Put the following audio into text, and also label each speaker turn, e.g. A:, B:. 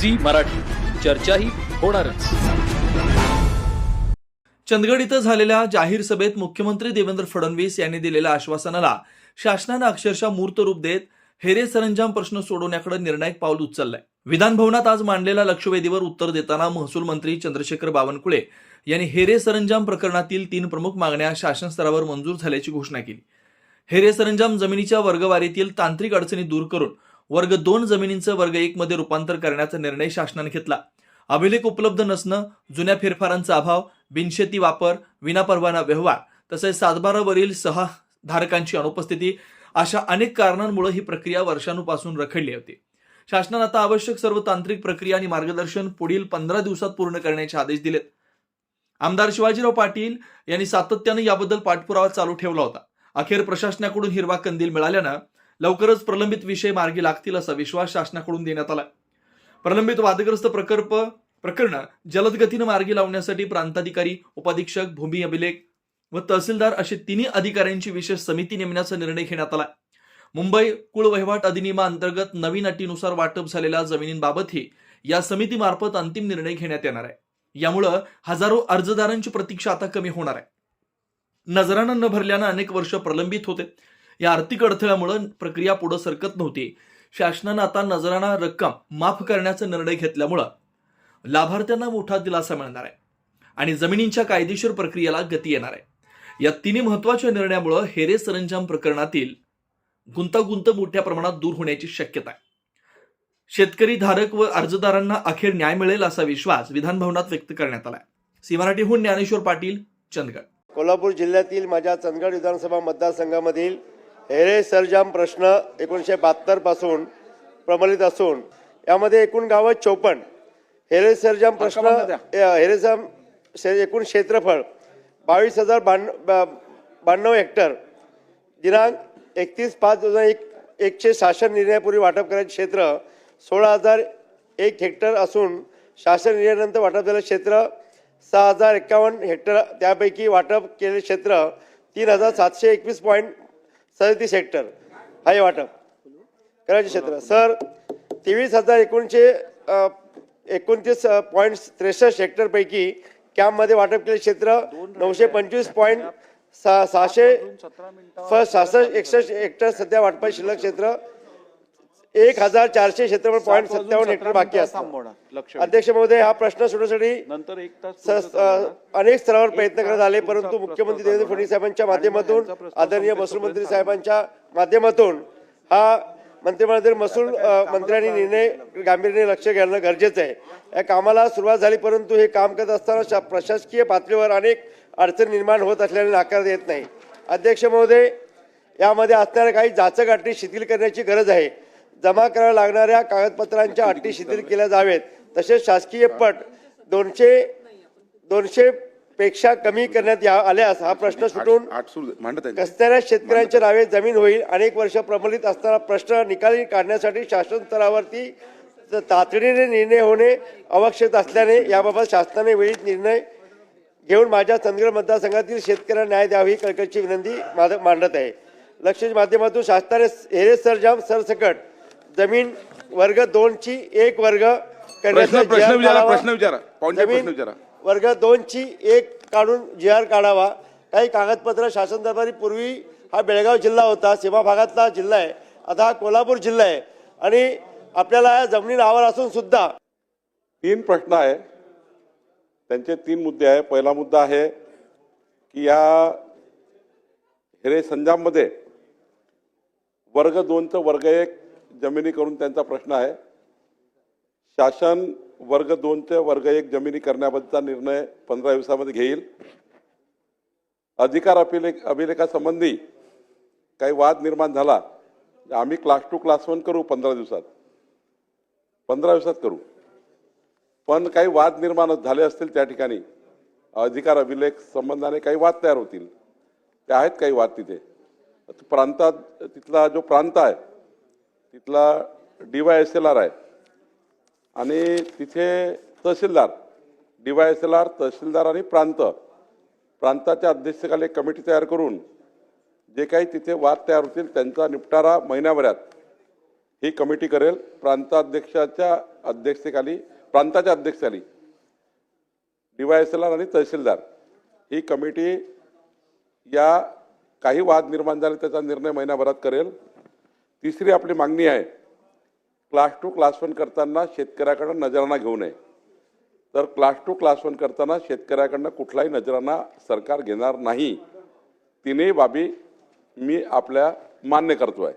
A: Zee Marathi. चर्चाही होणारच.
B: चंदगड इथं झालेल्या जाहीर सभेत मुख्यमंत्री देवेंद्र फडणवीस यांनी दिलेल्या आश्वासनाला शासनानं अक्षरशः मूर्त रूप देत हेरे सरंजाम प्रश्न सोडवण्याकडे निर्णायक पाऊल उचललंय. विधान भवनात आज मांडलेल्या लक्षवेधीवर उत्तर देताना महसूल मंत्री चंद्रशेखर बावनकुळे यांनी हेरे सरंजाम प्रकरणातील तीन प्रमुख मागण्या शासन स्तरावर मंजूर झाल्याची घोषणा केली. हेरे सरंजाम जमिनीच्या वर्गवारीतील तांत्रिक अडचणी दूर करून वर्ग दोन जमिनींचं वर्ग एक मध्ये रूपांतर करण्याचा निर्णय शासनाने घेतला. अभिलेख उपलब्ध नसणं जुन्या फेरफारांचा अभाव बिनशेती वापर विनापरवाना व्यवहार तसेच सातबारावरील सहा धारकांची अनुपस्थिती अशा अनेक कारणांमुळे ही प्रक्रिया वर्षांपासून रखडली होती. शासनानं आता आवश्यक सर्व तांत्रिक प्रक्रिया आणि मार्गदर्शन पुढील पंधरा दिवसात पूर्ण करण्याचे आदेश दिलेत. आमदार शिवाजीराव पाटील यांनी सातत्यानं याबद्दल पाठपुरावा चालू ठेवला होता. अखेर प्रशासनाकडून हिरवा कंदील मिळाल्यानं लवकरच प्रलंबित विषय मार्गी लागतील असा विश्वास शासनाकडून देण्यात आला प्रलंबित वादग्रस्त प्रकल्प प्रकरण जलद गतीनं मार्गी लावण्यासाठी प्रांताधिकारी उपाधीक्षक भूमी अभिलेख व तहसीलदार असे तिन्ही अधिकाऱ्यांची विशेष समिती नेमण्याचा निर्णय घेण्यात आला मुंबई कुळ वहिवाट अधिनियमाअंतर्गत नवीन अटीनुसार वाटप झालेल्या जमिनींबाबतही या समितीमार्फत अंतिम निर्णय घेण्यात येणार आहे. यामुळं हजारो अर्जदारांची प्रतीक्षा आता कमी होणार आहे. नजरानं न भरल्यानं अनेक वर्ष प्रलंबित होते. या आर्थिक अडथळ्यामुळे प्रक्रिया पुढे सरकत नव्हती. शासनानं आता नजराना रक्कम माफ करण्याचा निर्णय घेतल्यामुळं लाभार्थ्यांना मोठा दिलासा मिळणार आहे आणि जमिनींच्या कायदेशीर प्रक्रियेला गती येणार आहे. या तिन्ही महत्त्वाच्या निर्णयामुळे हेरे सरंजाम प्रकरणातील गुंतागुंत मोठ्या प्रमाणात दूर होण्याची शक्यता आहे. शेतकरी धारक व अर्जदारांना अखेर न्याय मिळेल असा विश्वास विधानभवनात व्यक्त करण्यात आलाय. सी मराठीहून ज्ञानेश्वर पाटील चंदगड.
C: कोल्हापूर जिल्ह्यातील माझ्या चंदगड विधानसभा मतदारसंघामधील हेरे सरजाम प्रश्न एकोणीसशे बहात्तरपासून प्रबलित असून यामध्ये एकूण गावं चौपन्न. हेरे सरजाम प्रश्न हेरेजाम एकूण क्षेत्रफळ बावीस हजार बाण्ण बा- ब्याण्णव हेक्टर. दिनांक एकतीस पाच दोन हजार एक एकचे शासन निर्णयापूर्वी वाटप करायचे क्षेत्र सोळा हजार एक हेक्टर असून शासन निर्णयानंतर वाटप झालेलं क्षेत्र सहा हजार एक्कावन्न हेक्टर त्यापैकी वाटप केलेले क्षेत्र तीन हजार सातशे एकवीस पॉईंट सदतीस हेक्टर हा हे वाटप. करायचे क्षेत्र. सर तेवीस हजार एकोणीसशे एकोणतीस पॉईंट त्रेसष्ट हेक्टरपैकी कॅम्पमध्ये वाटप केलेले क्षेत्र नऊशे पंचवीस पॉईंट सहा सहाशे सहासष्ट एकसष्ट हेक्टर सध्या वाटपाचे शिल्लक क्षेत्र एक हजार चारशे क्षेत्रफळ पॉईंट सत्तावन्न हेक्टर बाकी असतात अध्यक्ष महोदय हा प्रश्न सोडवण्यासाठी
D: नंतर एक तास
C: अनेक स्तरावर प्रयत्न करत आले परंतु मुख्यमंत्री देवेंद्र फडणवीस साहेबांच्या माध्यमातून आदरणीय महसूल मंत्री साहेबांच्या माध्यमातून हा मंत्रिमंडळातील महसूल मंत्र्यांनी निर्णय गांभीर्याने लक्ष घालणं गरजेचं आहे. या कामाला सुरुवात झाली परंतु हे काम करत असताना प्रशासकीय पातळीवर अनेक अडचणी निर्माण होत असल्याने नाकारता येत नाही. अध्यक्ष महोदय यामध्ये असणाऱ्या काही जाचक अटी शिथिल करण्याची गरज आहे. जमा कराव्या लागणाऱ्या कागदपत्रांच्या अटी शिथिल केल्या जावेत. तसेच शासकीय पट दोनशे दोनशे पेक्षा कमी करण्यात या आल्यास हा प्रश्न सुटून कसणाऱ्या शेतकऱ्यांच्या नावे जमीन होईल. अनेक वर्ष प्रबलित असताना प्रश्न निकाली काढण्यासाठी शासन स्तरावरती तातडीने निर्णय होणे आवश्यक असल्याने याबाबत शासनाने वेळीच निर्णय घेऊन माझ्या चंदगड मतदारसंघातील शेतकऱ्यांना न्याय द्यावी ही कळकळीची विनंती मांडत आहे. लक्षच्या माध्यमातून शासनाने हेरे सरजाम सरसकट जमीन वर्ग दोनची एक वर्ग
D: प्रश्न प्रश्न विचारा. प्रश्न विचारा प्रश्न
C: जमीन
D: विचारा.
C: वर्ग दोनची एक काढून जी आर काढावा. काही कागदपत्र शासन दरबारी पूर्वी हा बेळगाव जिल्हा होता सीमा भागातला जिल्हा आहे. आता हा कोल्हापूर जिल्हा आहे. आणि आपल्याला या जमिनी नावावर असून सुद्धा
E: तीन प्रश्न आहे. त्यांचे तीन मुद्दे आहे पहिला मुद्दा आहे की या हिरे संजाममध्ये वर्ग दोनचं वर्ग एक जमिनी करून त्यांचा प्रश्न आहे. शासन वर्ग दोनचे वर्ग एक जमिनी करण्याबद्दलचा निर्णय पंधरा दिवसामध्ये घेईल. अधिकार अभिलेख अभिलेखासंबंधी काही वाद निर्माण झाला आम्ही क्लास टू क्लास वन करू पंधरा दिवसात. पंधरा दिवसात करू. पण काही वाद निर्माण झाले असतील त्या ठिकाणी अधिकार अभिलेख संबंधाने काही वाद तयार होतील. ते आहेत काही वाद तिथे. प्रांतात तिथला जो प्रांत आहे तिथला D Y S L R आहे. आणि तिथे tehsildar D Y S L R tehsildar आणि प्रांत प्रांताच्या अध्यक्षतेखाली कमिटी तयार करून जे काही तिथे वाद तयार होतील त्यांचा निपटारा महिन्याभरात ही कमिटी करेल. प्रांताध्यक्षाच्या अध्यक्षतेखाली प्रांताच्या अध्यक्षकाली D Y S L R आणि तहसीलदार ही कमिटी या काही वाद निर्माण झाले त्याचा निर्णय महिन्याभरात करेल. तिसरी आपली मागणी आहे क्लास टू क्लास वन करताना शेतकऱ्याकडं नजराना घेऊ नये. तर क्लास टू क्लास वन करताना शेतकऱ्याकडनं कुठलाही नजराना सरकार घेणार नाही. तिन्ही बाबी मी आपल्या मान्य करतो आहे